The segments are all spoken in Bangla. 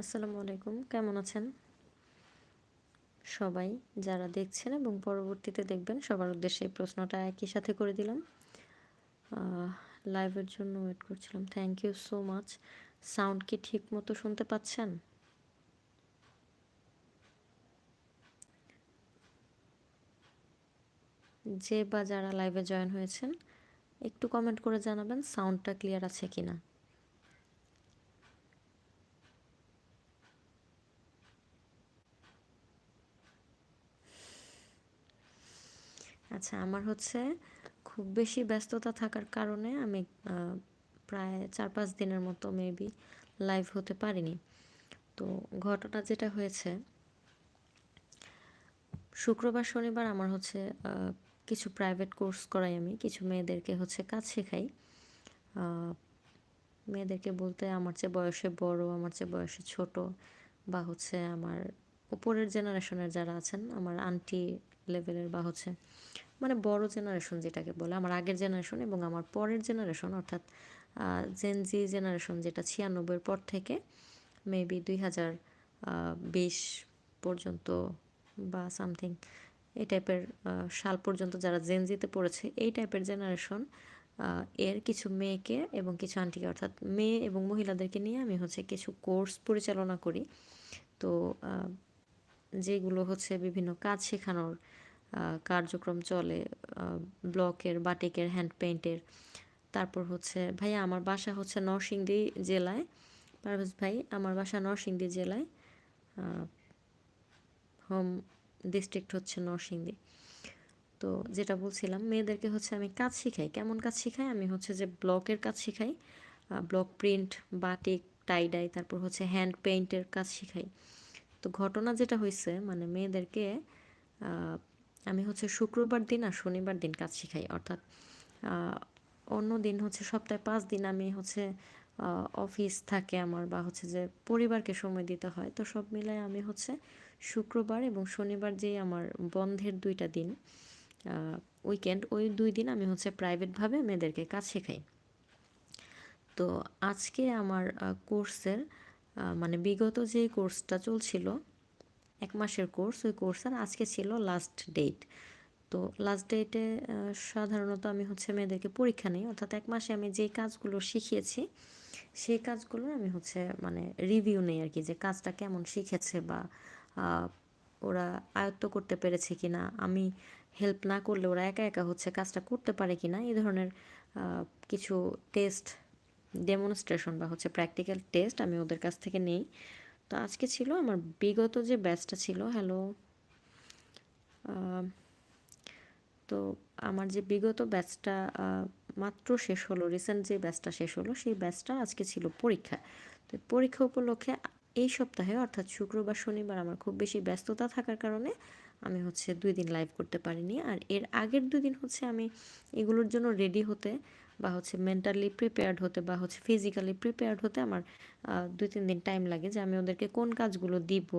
আসসালামু আলাইকুম। কেমন আছেন? সবাই যারা দেখছেন এবং পরবর্তীতে দেখবেন, সবার উদ্দেশ্যে প্রশ্নটা একই সাথে করে দিলাম। লাইভের জন্য ওয়েট করছিলাম। Thank you so much sound কি ঠিক মতো শুনতে পাচ্ছেন? যে বা যারা লাইভে জয়েন হয়েছেন, একটু কমেন্ট করে জানাবেন সাউন্ডটা ক্লিয়ার আছে কিনা। আচ্ছা আমার হচ্ছে খুব বেশি ব্যস্ততা থাকার কারণে আমি প্রায় চার পাঁচ দিনের মতো মেবি লাইভ হতে পারিনি। তো ঘটনা যেটা হয়েছে, শুক্রবার, শনিবার আমার হচ্ছে কিছু প্রাইভেট কোর্স করাই আমি। কিছু মেয়েদেরকে হচ্ছে কাজ শেখাই। মেয়েদেরকে বলতে আমার চেয়ে বয়সে বড়, আমার চেয়ে বয়সে ছোট বা হচ্ছে আমার উপরের জেনারেশনের যারা আছেন, আমার আন্টি লেভেলের বা হচ্ছে মানে বড় জেনারেশন যেটাকে বলে, আমার আগের জেনারেশন এবং আমার পরের জেনারেশন অর্থাৎ জেন জি জেনারেশন যেটা ছিয়ানব্বইয়ের পর থেকে মেবি দুই হাজার বিশ পর্যন্ত বা সামথিং এই টাইপের সাল পর্যন্ত যারা জেনজিতে পড়েছে, এই টাইপের জেনারেশন এর কিছু মেয়েকে এবং কিছু আন্টিকে অর্থাৎ মেয়ে এবং মহিলাদেরকে নিয়ে আমি হচ্ছে কিছু কোর্স পরিচালনা করি। তো যেগুলো হচ্ছে বিভিন্ন কাজ শেখানোর কার্যক্রম চলে ব্লকের বাটিকের হ্যান্ড পেইন্টের তারপর হচ্ছে, ভাইয়া, আমার বাসা হচ্ছে নরসিংদী জেলায়। পারভেজ ভাই, আমার বাসা নরসিংদী জেলায়। হোম ডিস্ট্রিক্ট হচ্ছে নরসিংদী। তো যেটা বলছিলাম, মেয়েদেরকে হচ্ছে আমি কাজ শিখাই। কেমন কাজ শিখাই? আমি হচ্ছে যে ব্লকের কাজ শিখাই ব্লক প্রিন্ট বাটিক টাইডাই তারপর হচ্ছে হ্যান্ড পেইন্টের কাজ শিখাই। তো ঘটনা যেটা হয়েছে মানে মেয়েদেরকে আমি হচ্ছে শুক্রবার দিন আর শনিবার দিন কাজ শিখাই, অর্থাৎ অন্য দিন হচ্ছে সপ্তাহে পাঁচ দিন আমি হচ্ছে অফিস থাকে আমার বা হচ্ছে যে পরিবারকে সময় দিতে হয়। তো সব মিলায় আমি হচ্ছে শুক্রবার এবং শনিবার যে আমার বন্ধের দুইটা দিন উইকেন্ড ওই দুই দিন আমি হচ্ছে প্রাইভেটভাবে মেয়েদেরকে কাজ শেখাই। তো আজকে আমার কোর্সের মানে বিগত যে কোর্সটা চলছিল এক মাসের কোর্স, ওই কোর্সের আজকে ছিল লাস্ট ডেট তো লাস্ট ডেটে সাধারণত আমি হচ্ছে মেয়েদেরকে পরীক্ষা নিই, অর্থাৎ এক মাসে আমি যেই কাজগুলো শিখিয়েছি, সেই কাজগুলো আমি হচ্ছে মানে রিভিউ নেই আর কি, যে কাজটা কেমন শিখেছে বা ওরা আয়ত্ত করতে পেরেছে কি না আমি হেল্প না করলে ওরা একা একা হচ্ছে কাজটা করতে পারে কি না এই ধরনের কিছু টেস্ট ডেমনস্ট্রেশন বা হচ্ছে প্র্যাকটিক্যাল টেস্ট আমি ওদের কাছ থেকে নেই। তো আজকে ছিল আমার বিগত যে ব্যাচটা ছিল হ্যালো তো আমার যে বিগত ব্যাচটা মাত্র শেষ হলো রিসেন্ট যে ব্যাচটা শেষ হলো, সেই ব্যাচটা আজকে ছিল পরীক্ষা। তো পরীক্ষা উপলক্ষে এই সপ্তাহে, অর্থাৎ শুক্রবার, শনিবার আমার খুব বেশি ব্যস্ততা থাকার কারণে আমি হচ্ছে দুই দিন লাইভ করতে পারিনি। আর এর আগের দুই দিন হচ্ছে আমি এগুলোর জন্য রেডি হতে বা হচ্ছে মেন্টালি প্রিপেয়ার্ড হতে বা হচ্ছে ফিজিক্যালি প্রিপেয়ার্ড হতে আমার দুই, তিন দিন টাইম লাগে যে আমি ওদেরকে কোন কাজগুলো দিব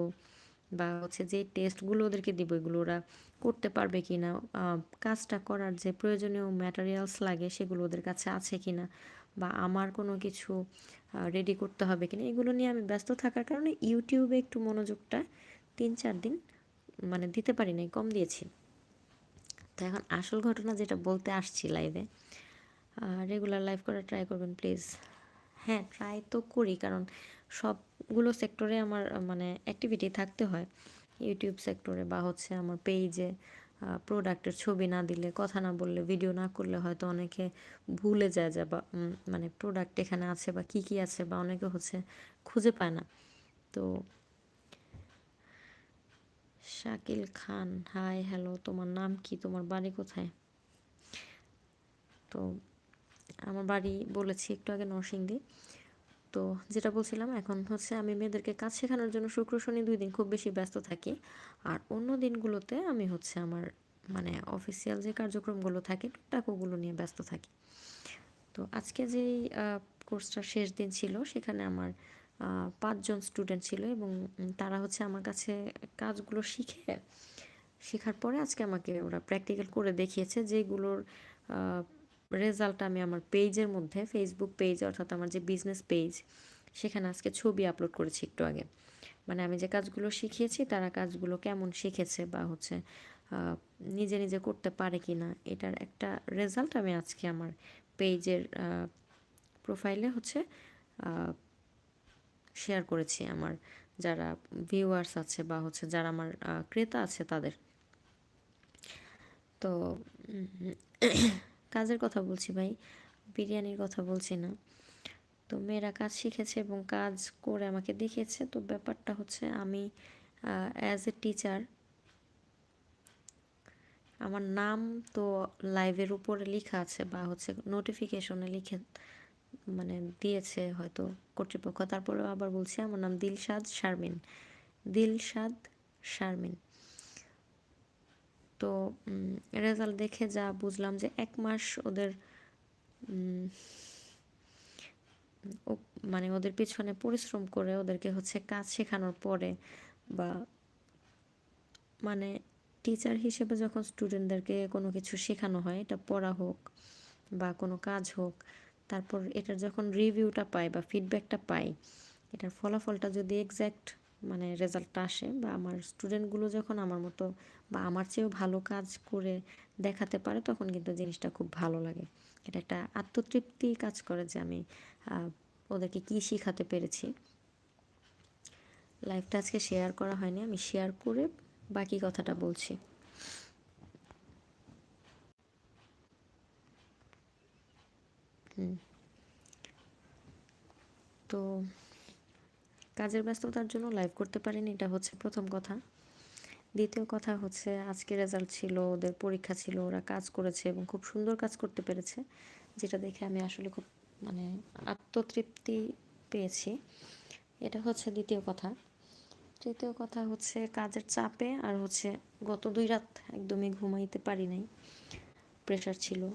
বা হচ্ছে যে টেস্টগুলো ওদেরকে দিব, এগুলো ওরা করতে পারবে কি না কাজটা করার যে প্রয়োজনীয় ম্যাটেরিয়ালস লাগে সেগুলো ওদের কাছে আছে কি না বা আমার কোনো কিছু রেডি করতে হবে কিনা, এগুলো নিয়ে আমি ব্যস্ত থাকার কারণে ইউটিউবে একটু মনোযোগটা তিন, চার দিন মানে দিতে পারি নাই, কম দিয়েছি। তো এখন আসল ঘটনা যেটা বলতে আসছি লাইভে রেগুলার লাইভ করা ট্রাই করবেন প্লিজ হ্যাঁ ট্রাই তো করি, কারণ সবগুলো সেক্টরে আমার মানে অ্যাক্টিভিটি থাকতে হয়। ইউটিউব সেক্টরে বা হচ্ছে আমার পেজে প্রোডাক্টের ছবি না দিলে, কথা না বললে ভিডিও না করলে হয়তো অনেকে ভুলে যায় যা বা মানে প্রোডাক্ট এখানে আছে বা কি কি আছে বা অনেকে হচ্ছে খুঁজে পায় না। তো শাকিল খান হাই হ্যালো তোমার নাম কি? তোমার বাড়ি কোথায়? তো আমার বাড়ি বলেছি একটু আগে নরসিংদী। তো যেটা বলছিলাম, এখন হচ্ছে আমি মেয়েদেরকে কাজ শেখানোর জন্য শুক্র, শনি দুই দিন খুব বেশি ব্যস্ত থাকি। আর অন্য দিনগুলোতে আমি হচ্ছে আমার মানে অফিসিয়াল যে কার্যক্রমগুলো থাকে, টুকটাক ওগুলো নিয়ে ব্যস্ত থাকি। তো আজকে যেই কোর্সটা শেষ দিন ছিল, সেখানে আমার পাঁচজন স্টুডেন্ট ছিল এবং তারা হচ্ছে আমার কাছে কাজগুলো শিখে, শেখার পরে আজকে আমাকে ওরা প্র্যাকটিক্যাল করে দেখিয়েছে যেগুলোর রেজাল্ট আমি আমার পেজের মধ্যে ফেসবুক পেজ অর্থাৎ আমার যে বিজনেস পেজ সেখানে আজকে ছবি আপলোড করেছি একটু আগে। মানে আমি যে কাজগুলো শিখিয়েছি, তারা কাজগুলো কেমন শিখেছে বা হচ্ছে নিজে নিজে করতে পারে কি না এটার একটা রেজাল্ট আমি আজকে আমার পেজের প্রোফাইলে হচ্ছে শেয়ার করেছি আমার যারা ভিউয়ার্স আছে বা হচ্ছে যারা আমার ক্রেতা আছে তাদের। তো কাজের কথা বলছি ভাই, বিরিয়ানির কথা বলছি না। তো মেয়েরা কাজ শিখেছে এবং কাজ করে আমাকে দেখিয়েছে। তো ব্যাপারটা হচ্ছে আমি অ্যাজ এ টিচার আমার নাম তো লাইভের উপরে লেখা আছে বা হচ্ছে নোটিফিকেশনে লিখে মানে দিয়েছে হয়তো কর্তৃপক্ষ। তারপরে আবার বলছি, আমার নাম দিলশাদ শারমিন। দিলশাদ শারমিন। তো রেজাল্ট দেখে যা বুঝলাম যে এক মাস ওদের মানে ওদের পিছনে পরিশ্রম করে ওদেরকে হচ্ছে কাজ শেখানোর পরে বা মানে টিচার হিসেবে যখন স্টুডেন্টদেরকে কোনো কিছু শেখানো হয়, এটা পড়া হোক বা কোনো কাজ হোক, তারপর এটার যখন রিভিউটা পাই বা ফিডব্যাকটা পাই এটার ফলাফলটা যদি এক্স্যাক্ট মানে রেজাল্টটা আসে বা আমার স্টুডেন্টগুলো যখন আমার মতো বা আমার চেয়েও ভালো কাজ করে দেখাতে পারে, তখন কিন্তু জিনিসটা খুব ভালো লাগে। এটা একটা আত্মতৃপ্তি কাজ করে যে আমি ওদেরকে কী শেখাতে পেরেছি। লাইফটা আজকে শেয়ার করা হয়নি, আমি শেয়ার করে বাকি কথাটা বলছি। হুম। তো কাজের ব্যস্ততার জন্য লাইভ করতে পারিনি, এটা হচ্ছে প্রথম কথা। দ্বিতীয় কথা হচ্ছে, আজকে রেজাল্ট ছিল, ওদের পরীক্ষা ছিল, ওরা কাজ করেছে এবং খুব সুন্দর কাজ করতে পেরেছে, যেটা দেখে আমি আসলে খুব মানে আত্মতৃপ্তি পেয়েছি। এটা হচ্ছে দ্বিতীয় কথা। তৃতীয় কথা হচ্ছে, কাজের চাপে আর হচ্ছে গত দুই রাত একদমই ঘুমাইতে পারি নাই। প্রেশার ছিল।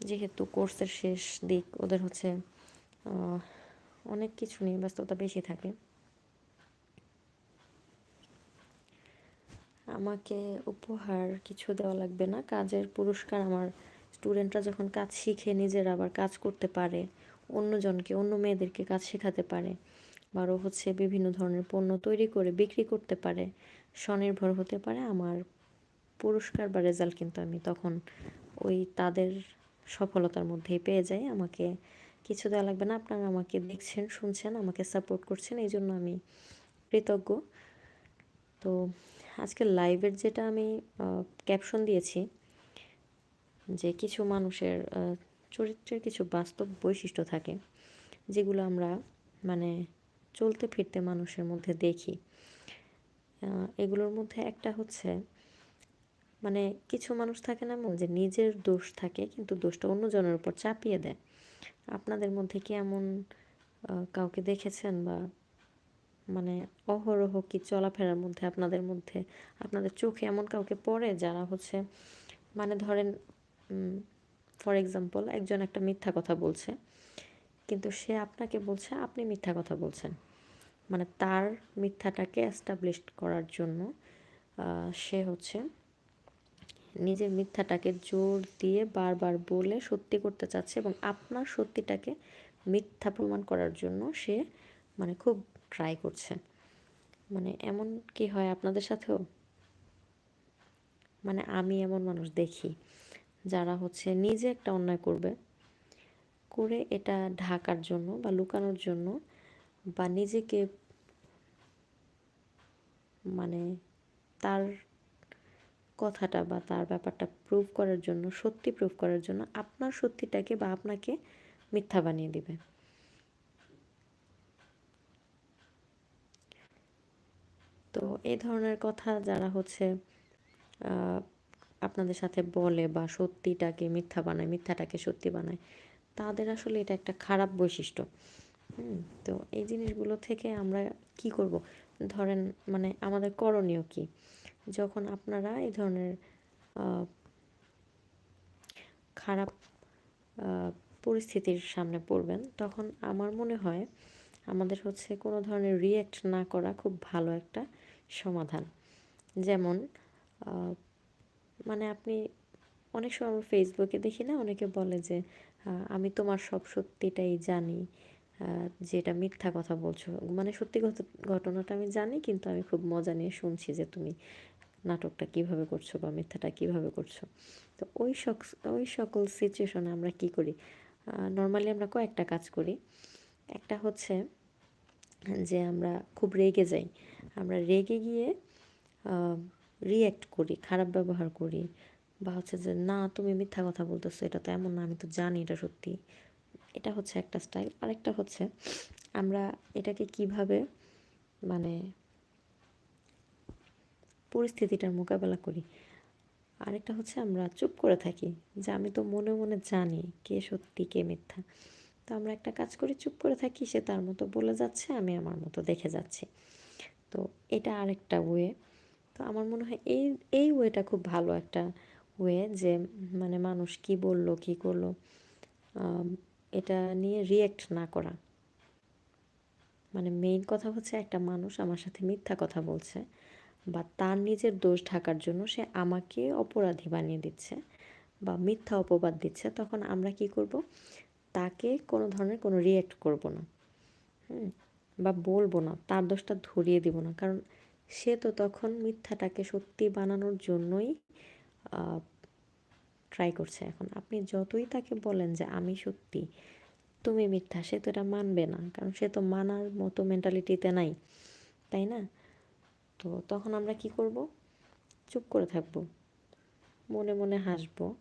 যেহেতু কোর্সের শেষ দিক, ওদের হচ্ছে অনেক কিছু নিয়ে ব্যস্ততা বেশি থাকে। আমাকে উপহার কিছু দেওয়া লাগবে না। কাজের পুরস্কার আমার স্টুডেন্টরা যখন কাজ শিখে নিজেরা আবার কাজ করতে পারে অন্যজনকে অন্য মেয়েদেরকে কাজ শেখাতে পারে বারো হচ্ছে বিভিন্ন ধরনের পণ্য তৈরি করে বিক্রি করতে পারে, স্বনির্ভর হতে পারে, আমার পুরস্কার বা রেজাল্ট কিন্তু আমি তখন ওই তাদের সফলতার মধ্যেই পেয়ে যাই। আমাকে কিছু দেওয়া লাগবে না। আপনারা আমাকে দেখছেন, শুনছেন, আমাকে সাপোর্ট করছেন, এই জন্য আমি কৃতজ্ঞ। তো আজকে লাইভের যেটা আমি ক্যাপশন দিয়েছি, যে কিছু মানুষের চরিত্রের কিছু বাস্তব বৈশিষ্ট্য থাকে, যেগুলো আমরা মানে চলতে ফিরতে মানুষের মধ্যে দেখি। এগুলোর মধ্যে একটা হচ্ছে মানে কিছু মানুষ থাকে না যে নিজের দোষ থাকে, কিন্তু দোষটা অন্যজনের উপর চাপিয়ে দেয়। আপনাদের মধ্যে কি এমন কাউকে দেখেছেন বা মানে অহরহ কি চলাফেরার মধ্যে আপনাদের মধ্যে, আপনাদের চোখে এমন কাউকে পড়ে যারা হচ্ছে মানে ধরেন ফর এক্সাম্পল একজন একটা মিথ্যা কথা বলছে, কিন্তু সে আপনাকে বলছে, আপনি মিথ্যা কথা বলছেন। মানে তার মিথ্যাটাকে এস্টাবলিশ করার জন্য সে হচ্ছে নিজের মিথ্যাটাকে জোর দিয়ে বারবার বলে সত্যি করতে চাচ্ছে এবং আপনার সত্যিটাকে মিথ্যা প্রমাণ করার জন্য সে মানে খুব ট্রাই করছে। মানে এমন কি হয় আপনাদের সাথেও? মানে আমি এমন মানুষ দেখি যারা হচ্ছে নিজে একটা অন্যায় করবে, করে এটা ঢাকার জন্য বা লুকানোর জন্য বা নিজেকে মানে তার কথাটা বা তার ব্যাপারটা প্রুভ করার জন্য, সত্যি প্রুভ করার জন্য আপনার সত্যিটাকে বা আপনাকে মিথ্যা বানিয়ে দিবে। তো এই ধরনের কথা যারা হচ্ছে আপনাদের সাথে বলে বা সত্যিটাকে মিথ্যা বানায়, মিথ্যাটাকে সত্যি বানায়, তাদের আসলে এটা একটা খারাপ বৈশিষ্ট্য। হুম, তো এই জিনিসগুলো থেকে আমরা কি করব? ধরেন মানে আমাদের করণীয় কি? যখন আপনারা এই ধরনের খারাপ পরিস্থিতির সামনে পড়বেন, তখন আমার মনে হয় আমাদের হচ্ছে কোনো ধরনের রিয়্যাক্ট না করা খুব ভালো একটা সমাধান। যেমন মানে আপনি অনেক সময় আমরা ফেসবুকে দেখি না, অনেকে বলে যে আমি তোমার সব সত্যিটাই জানি যেটা মিথ্যা কথা বলছো। মানে সত্যি ঘটনাটা আমি জানি, কিন্তু আমি খুব মজা নিয়ে শুনছি যে তুমি নাটকটা কীভাবে করছ বা মিথ্যাটা কীভাবে করছ? তো ওই সক, ওই সকল সিচুয়েশনে আমরা কি করি? নর্মালি আমরা কয়েকটা কাজ করি। একটা হচ্ছে যে আমরা খুব রেগে যাই। আমরা রেগে গিয়ে রিয়্যাক্ট করি, খারাপ ব্যবহার করি বা হচ্ছে যে, না, তুমি মিথ্যা কথা বলতেছো, এটা তো এমন না, আমি তো জানি এটা সত্যি। এটা হচ্ছে একটা স্টাইল আরেকটা হচ্ছে আমরা এটাকে কীভাবে মানে পরিস্থিতিটার মোকাবেলা করি। আরেকটা হচ্ছে আমরা চুপ করে থাকি, যে আমি তো মনে মনে জানি কে সত্যি, কে মিথ্যা। তো আমরা একটা কাজ করি, চুপ করে থাকি, সে তার মতো বলে যাচ্ছে, আমি আমার মতো দেখে যাচ্ছি। তো এটা আরেকটা ওয়ে তো আমার মনে হয় এই এই ওয়েটা খুব ভালো একটা ওয়ে যে মানে মানুষ কি বলল, কি করল এটা নিয়ে রিয়েক্ট না করা। মানে মেইন কথা হচ্ছে একটা মানুষ আমার সাথে মিথ্যা কথা বলছে বা তার নিজের দোষ ঢাকার জন্য সে আমাকে অপরাধী বানিয়ে দিচ্ছে বা মিথ্যা অপবাদ দিচ্ছে, তখন আমরা কি করব? তাকে কোনো ধরনের কোনো রিয়েক্ট করব না। হুম? বা বলব না, তার দোষটা ধরিয়ে দিব না। কারণ সে তো তখন মিথ্যাটাকে সত্যি বানানোর জন্যই ট্রাই করছে এখন। আপনি যতই তাকে বলেন যে আমি সত্যি, তুমি মিথ্যা, সে তো এটা মানবে না। কারণ সে তো মানার মতো মেন্টালিটিতে নাই, তাই না? তো তখন আমরা কি করব? চুপ করে থাকব। মনে মনে হাসব।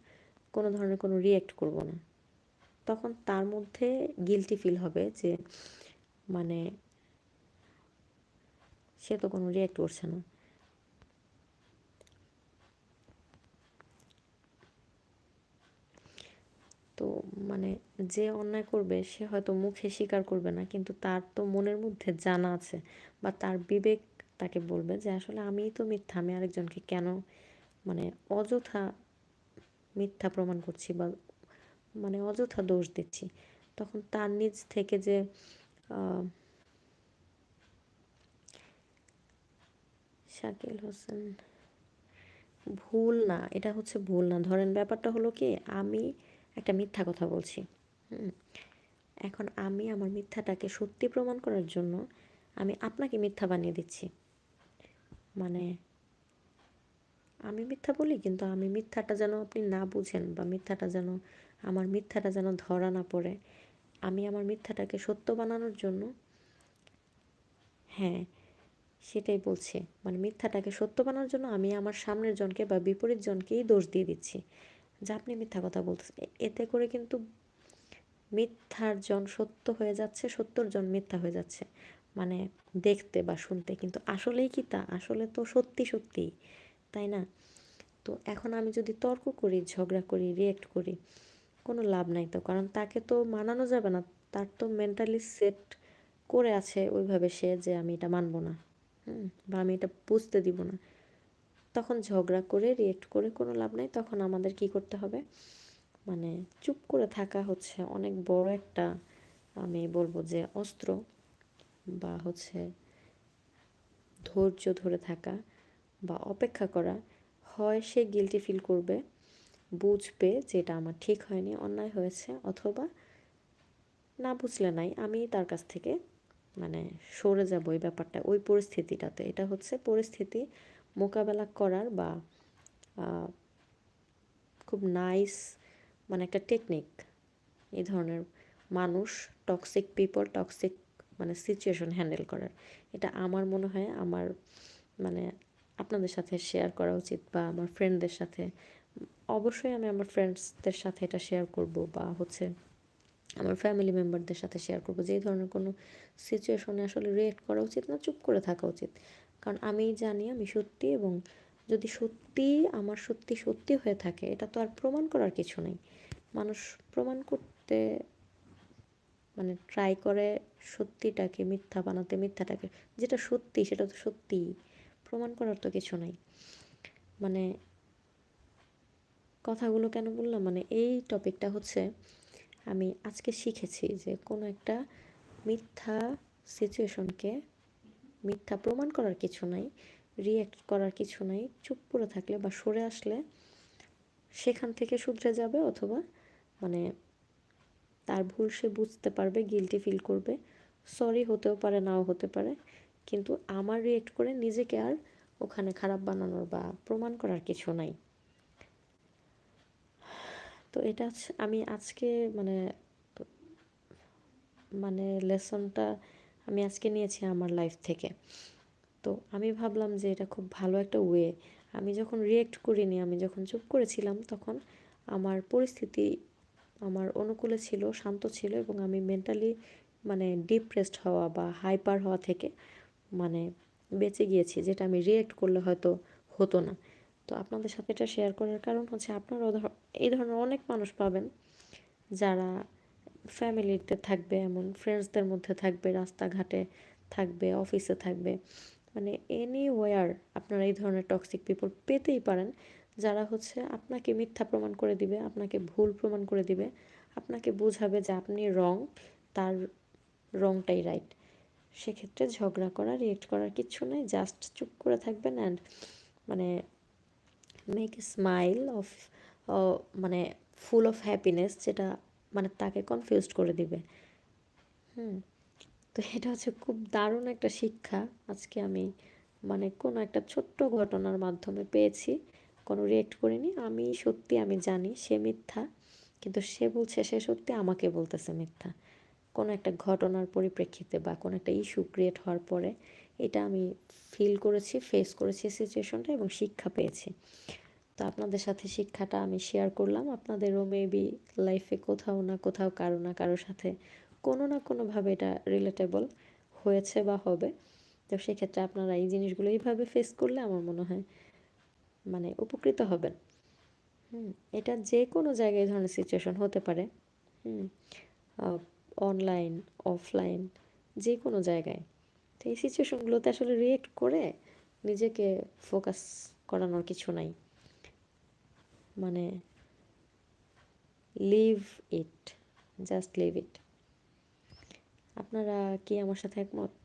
কোনো ধরনের কোনো রিয়্যাক্ট করব না। তখন তার মধ্যে গিলটি ফিল হবে যে মানে সে তো কোনো রিয়্যাক্ট করছে না। তো মানে যে অন্যায় করবে, সে হয়তো মুখে স্বীকার করবে না, কিন্তু তার তো মনের মধ্যে জানা আছে বা তার বিবেক তাকে বলবে যে, আসলে আমিই তো মিথ্যা, আমি আরেকজনকে কেন মানে অযথা মিথ্যা প্রমাণ করছি বা মানে অযথা দোষ দিচ্ছি? তখন তার নিজ থেকে যে শাকিল হোসেন, ভুল না, এটা হচ্ছে ভুল না। ধরেন ব্যাপারটা হলো কি, আমি একটা মিথ্যা কথা বলছি, হুম? এখন আমি আমার মিথ্যাটাকে সত্যি প্রমাণ করার জন্য আমি আপনাকে মিথ্যা বানিয়ে দিচ্ছি। মানে আমি মিথ্যা বলি, কিন্তু আমি মিথ্যাটা যেন আপনি না বুঝেন বা মিথ্যাটা যেন, আমার মিথ্যাটা যেন ধরা না পড়ে। আমি আমার মিথ্যাটাকে সত্য বানানোর জন্য হ্যাঁ সেটাই বলছি। মানে মিথ্যাটাকে সত্য বানানোর জন্য আমি আমার সামনের জনকে বা বিপরীত জনকেই দোষ দিয়ে দিচ্ছি। যে আপনি মিথ্যা কথা বলতেছেন। এতে করে কিন্তু মিথ্যার জন সত্য হয়ে যাচ্ছে, সত্যর জন মিথ্যা হয়ে যাচ্ছে। মানে দেখতে বা শুনতে। কিন্তু আসলেই কি তা? আসলে তো সত্যি সত্যি তাই না? তো এখন আমি যদি তর্ক করি, ঝগড়া করি রিয়েক্ট করি, কোনো লাভ নাই তো। কারণ তাকে তো মানানো যাবে না। তার তো মেন্টালি সেট করে আছে ওইভাবে সে যে আমি এটা মানবো না। হুম? বা আমি এটা বুঝতে দিব না। তখন ঝগড়া করে রিয়েক্ট করে কোনো লাভ নাই। তখন আমাদের কি করতে হবে? মানে চুপ করে থাকা হচ্ছে। অনেক বড় একটা, আমি বলব যে অস্ত্র। বা হচ্ছে ধৈর্য ধরে থাকা বা অপেক্ষা করা, হয় সে গিলটি ফিল করবে, বুঝবে যে এটা আমার ঠিক হয়নি, অন্যায় হয়েছে, অথবা না বুঝলে নাই, আমি তার কাছ থেকে মানে সরে যাব ওই ব্যাপারটা, ওই পরিস্থিতিটাতে। এটা হচ্ছে পরিস্থিতি মোকাবেলা করার বা খুব নাইস মানে একটা টেকনিক এই ধরনের মানুষ টক্সিক পিপল টক্সিক মানে সিচুয়েশন হ্যান্ডেল করার। এটা আমার মনে হয় আমার মানে আপনাদের সাথে শেয়ার করা উচিত বা আমার ফ্রেন্ডদের সাথে। অবশ্যই আমি আমার ফ্রেন্ডসদের সাথে এটা শেয়ার করব বা হচ্ছে আমার ফ্যামিলি মেম্বারদের সাথে শেয়ার করব। যে ধরনের কোনো সিচুয়েশনে আসলে রিয়েক্ট করা উচিত না, চুপ করে থাকা উচিত। কারণ আমি জানি আমি সত্যি এবং যদি সত্যি আমার সত্যি সত্যি হয়ে থাকে, এটা তো আর প্রমাণ করার কিছু নেই। মানুষ প্রমাণ করতে মানে ট্রাই করে সত্যিটাকে, মিথ্যা বানাতে, মিথ্যাটাকে, যেটা সত্যি সেটা তো সত্যি, প্রমাণ করার তো কিছু নাই। মানে কথাগুলো কেন বললাম? মানে এই টপিকটা হচ্ছে আমি আজকে শিখেছি যে কোনো একটা মিথ্যা সিচুয়েশনকে মিথ্যা প্রমাণ করার কিছু নাই রিয়্যাক্ট করার কিছু নাই, চুপ করে থাকলে বা সরে আসলে সেখান থেকে শুধরে যাবে অথবা মানে তার ভুল সে বুঝতে পারবে গিলটি ফিল করবে। সরি হতেও পারে, নাও হতে পারে। কিন্তু আমার রিয়েক্ট করে নিজেকে আর ওখানে খারাপ বানানোর বা প্রমাণ করার কিছু নাই। তো এটা আমি আজকে মানে মানে লেসনটা আমি আজকে নিয়েছি আমার লাইফ থেকে। তো আমি ভাবলাম যে এটা খুব ভালো একটা ওয়ে আমি যখন রিয়েক্ট করিনি, আমি যখন চুপ করেছিলাম, তখন আমার পরিস্থিতি আমার অনুকূলে ছিল, শান্ত ছিল এবং আমি মেন্টালি মানে ডিপ্রেসড হওয়া বা হাইপার হওয়া থেকে মানে বেঁচে গিয়েছি, যেটা আমি রিয়েক্ট করলে হয়তো হতো না। তো আপনাদের সাথে এটা শেয়ার করার কারণ হচ্ছে আপনারাও এই ধরনের অনেক মানুষ পাবেন যারা ফ্যামিলিতে থাকবে, এমন ফ্রেন্ডসদের মধ্যে থাকবে, রাস্তাঘাটে থাকবে অফিসে থাকবে। মানে এনি ওয়ার আপনারা এই ধরনের টক্সিক পিপল পেতেই পারেন। যারা হচ্ছে আপনাকে মিথ্যা প্রমাণ করে দিবে, আপনাকে ভুল প্রমাণ করে দিবে, আপনাকে বোঝাবে যে আপনি রং তার রংটাই রাইট সেক্ষেত্রে ঝগড়া করা রিয়েক্ট করার কিচ্ছু নেই জাস্ট চুপ করে থাকবেন অ্যান্ড মানে মেক এ স্মাইল অফ মানে ফুল অফ হ্যাপিনেস যেটা মানে তাকে কনফিউজড করে দিবে। হুম, তো এটা হচ্ছে খুব দারুণ একটা শিক্ষা। আজকে আমি মানে কোনো একটা ছোট্ট ঘটনার মাধ্যমে পেয়েছি। কোনো রিয়েক্ট করিনি। আমি সত্যি আমি জানি সে মিথ্যা, কিন্তু সে বলছে, সে সত্যি আমাকে বলতেছে মিথ্যা। কোনো একটা ঘটনার পরিপ্রেক্ষিতে বা কোনো একটা ইস্যু ক্রিয়েট হওয়ার পরে এটা আমি ফিল করেছি ফেস করেছি সিচুয়েশনটা এবং শিক্ষা পেয়েছি। তো আপনাদের সাথে শিক্ষাটা আমি শেয়ার করলাম। আপনাদেরও মেবি লাইফে কোথাও না কোথাও, কারও না কারোর সাথে কোনো না কোনোভাবে এটা রিলেটেবল হয়েছে বা হবে। তো সেক্ষেত্রে আপনারা এই জিনিসগুলো এইভাবে ফেস করলে আমার মনে হয় মানে উপকৃত হবেন। হুম, এটা যে কোনো জায়গায় ধরনের সিচুয়েশন হতে পারে। হুম অনলাইন অফলাইন যে কোনো জায়গায়। তো এই সিচুয়েশনগুলোতে আসলে রিয়েক্ট করে নিজেকে ফোকাস করানোর কিছু নাই। মানে leave it just leave it আপনারা কি আমার সাথে একমত?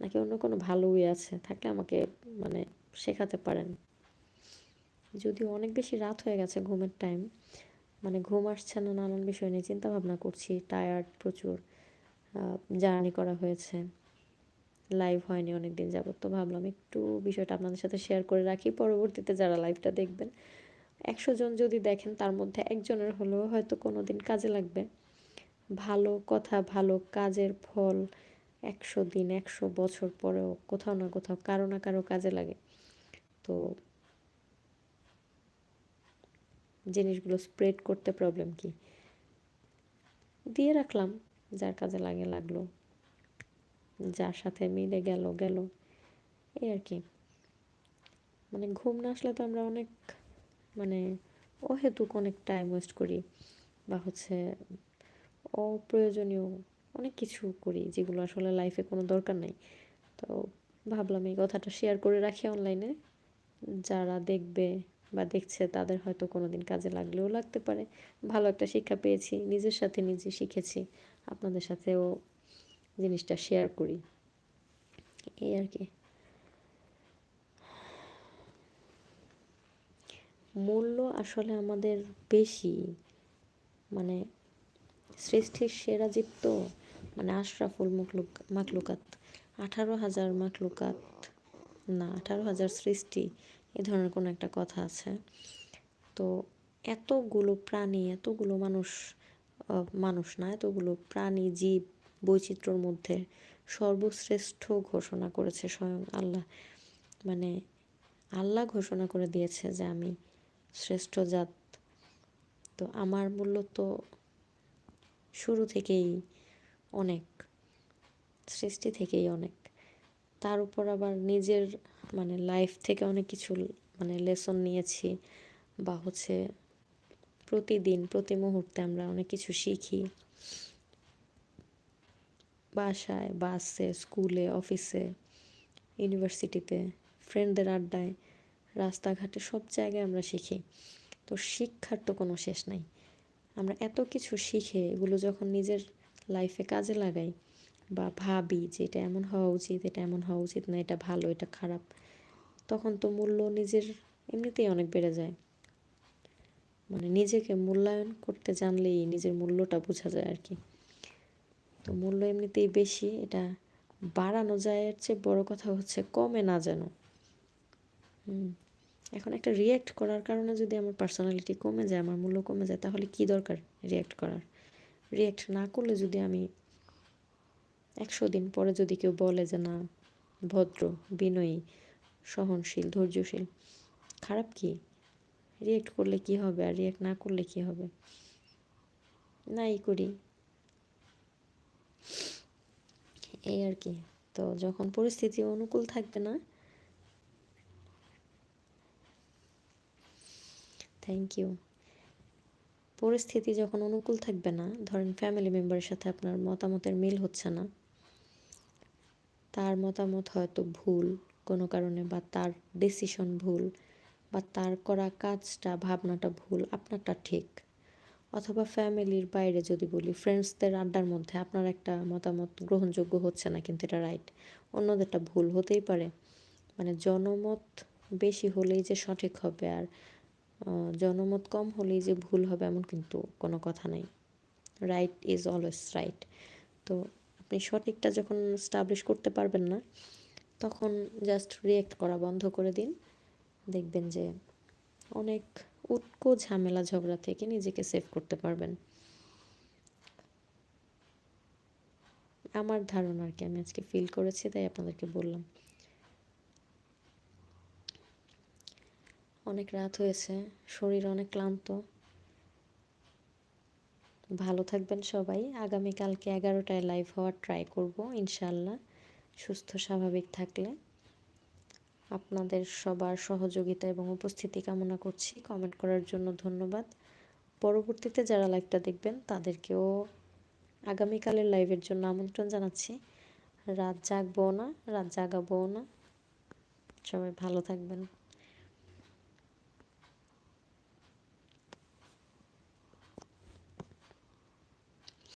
নাকি অন্য কোনো ভালো ওয়ে আছে? থাকলে আমাকে মানে শেখাতে পারেন। যদিও অনেক বেশি রাত হয়ে গেছে ঘুমের টাইম মানে ঘুম আসছে না, নানান বিষয় নিয়ে চিন্তা ভাবনা করছি টায়ার্ড প্রচুর জার্নি করা হয়েছে লাইভ হয়নি অনেক দিন যাবত তো ভাবলাম একটু বিষয়টা আপনাদের সাথে শেয়ার করে রাখি, পরবর্তীতে যারা লাইভটা দেখবেন, একশো জন যদি দেখেন, তার মধ্যে একজনের হলেও হয়তো কোনো দিন কাজে লাগবে। ভালো কথা, ভালো কাজের ফল, একশো দিন, একশো বছর পরেও কোথাও না কোথাও কারও না কারও কাজে লাগে। তো জিনিসগুলো স্প্রেড করতে প্রবলেম কি? দিয়ে রাখলাম, যার কাজে লাগে লাগল। যার সাথে মিলে গেল গেল। এই আর কি। মানে ঘুম না আসলে তো আমরা অনেক মানে অহেতুক অনেক টাইম ওয়েস্ট করি বা হচ্ছে অপ্রয়োজনীয় অনেক কিছু করি যেগুলো আসলে লাইফে কোনো দরকার নেই। তো ভাবলাম এই কথাটা শেয়ার করে রাখি অনলাইনে যারা দেখবে বা দেখছে, তাদের হয়তো কোনো দিন কাজে লাগলেও লাগতে পারে। ভালো একটা শিক্ষা পেয়েছি, নিজের সাথে নিজে শিখেছি, আপনাদের সাথেও জিনিসটা শেয়ার করি। এই আর কি। মূল্য আসলে আমাদের বেশি মানে সৃষ্টির সেরা জীব তো মানে আশরাফুল মখলুক মাকলুকাত আঠারো হাজার মাকলুকাত না, আঠারো হাজার সৃষ্টি, এ ধরনের কোনো একটা কথা আছে। তো এতগুলো প্রাণী, এতগুলো মানুষ মানুষ না, এতগুলো প্রাণী, জীব বৈচিত্র্যর মধ্যে সর্বশ্রেষ্ঠ ঘোষণা করেছে স্বয়ং আল্লাহ। মানে আল্লাহ ঘোষণা করে দিয়েছে যে আমি শ্রেষ্ঠ জাত। তো আমার মূল্য তো শুরু থেকেই অনেক, সৃষ্টি থেকেই অনেক। তার উপর আবার নিজের মানে লাইফ থেকে অনেক কিছু মানে লেসন নিয়েছি বা হচ্ছে প্রতিদিন, প্রতি মুহূর্তে আমরা অনেক কিছু শিখি। বাসায়, বাসে স্কুলে অফিসে ইউনিভার্সিটিতে ফ্রেন্ডদের আড্ডায়, রাস্তাঘাটে সব জায়গায় আমরা শিখি। তো শিক্ষার তো কোনো শেষ নাই। আমরা এত কিছু শিখে এগুলো যখন নিজের লাইফে কাজে লাগাই বা ভাবি যে এটা এমন হওয়া উচিত, এটা এমন হওয়া উচিত না, এটা ভালো, এটা খারাপ, তখন তো মূল্য নিজের এমনিতেই অনেক বেড়ে যায়। মানে নিজেকে মূল্যায়ন করতে জানলেই নিজের মূল্যটা বোঝা যায় আর কি। তো মূল্য এমনিতেই বেশি, এটা বাড়ানো যায়, এর চেয়ে বড় কথা হচ্ছে কমে না যেন এখন একটা রিয়্যাক্ট করার কারণে যদি আমার পার্সোনালিটি কমে যায়, আমার মূল্য কমে যায়, তাহলে কি দরকার রিয়্যাক্ট করার? রিয়্যাক্ট না করলে যদি আমি একশো দিন পরে যদি কেউ বলে যে, না, ভদ্র, বিনয়ী, সহনশীল, ধৈর্যশীল, খারাপ কি? রিয়েক্ট করলে কি হবে আর রিয়েক্ট না করলে কি হবে? নাই করি। এই আর কি। তো যখন পরিস্থিতি অনুকূল থাকবে না থ্যাংক ইউ পরিস্থিতি যখন অনুকূল থাকবে না, ধরেন ফ্যামিলি মেম্বারের সাথে আপনার মতামতের মিল হচ্ছে না তার মতামত হয়তো ভুল, কোনো কারণে বা তার ডিসিশন ভুল বা তার করা কাজটা, ভাবনাটা ভুল, আপনারটা ঠিক। অথবা ফ্যামিলির বাইরে যদি বলি ফ্রেন্ডসদের আড্ডার মধ্যে আপনার একটা মতামত গ্রহণযোগ্য হচ্ছে না কিন্তু এটা রাইট অন্যদেরটা ভুল হতেই পারে। মানে জনমত বেশি হলেই যে সঠিক হবে আর জনমত কম হলেই যে ভুল হবে এমন কিন্তু কোনো কথা নাই। রাইট ইজ অলওয়েজ রাইট তো আপনি সঠিকটা যখন স্টাবলিশ করতে পারবেন না, তখন জাস্ট রিয়েক্ট করা বন্ধ করে দিন। দেখবেন যে অনেক উটকো ঝামেলা, ঝগড়া থেকে নিজেকে সেভ করতে পারবেন। আমার ধারণা আর কি, আমি আজকে ফিল করেছি, তাই আপনাদেরকে বললাম। অনেক রাত হয়েছে, শরীর অনেক ক্লান্ত। ভালো থাকবেন সবাই। আগামীকালকে এগারোটায় লাইভ হওয়ার ট্রাই করব ইনশাল্লাহ সুস্থ, স্বাভাবিক থাকলে। আপনাদের সবার সহযোগিতা এবং উপস্থিতি কামনা করছি। কমেন্ট করার জন্য ধন্যবাদ। পরবর্তীতে যারা লাইভটা দেখবেন, তাদেরকেও আগামীকালের লাইভের জন্য আমন্ত্রণ জানাচ্ছি। রাত জাগবো না, রাত জাগাবো না। সবাই ভালো থাকবেন।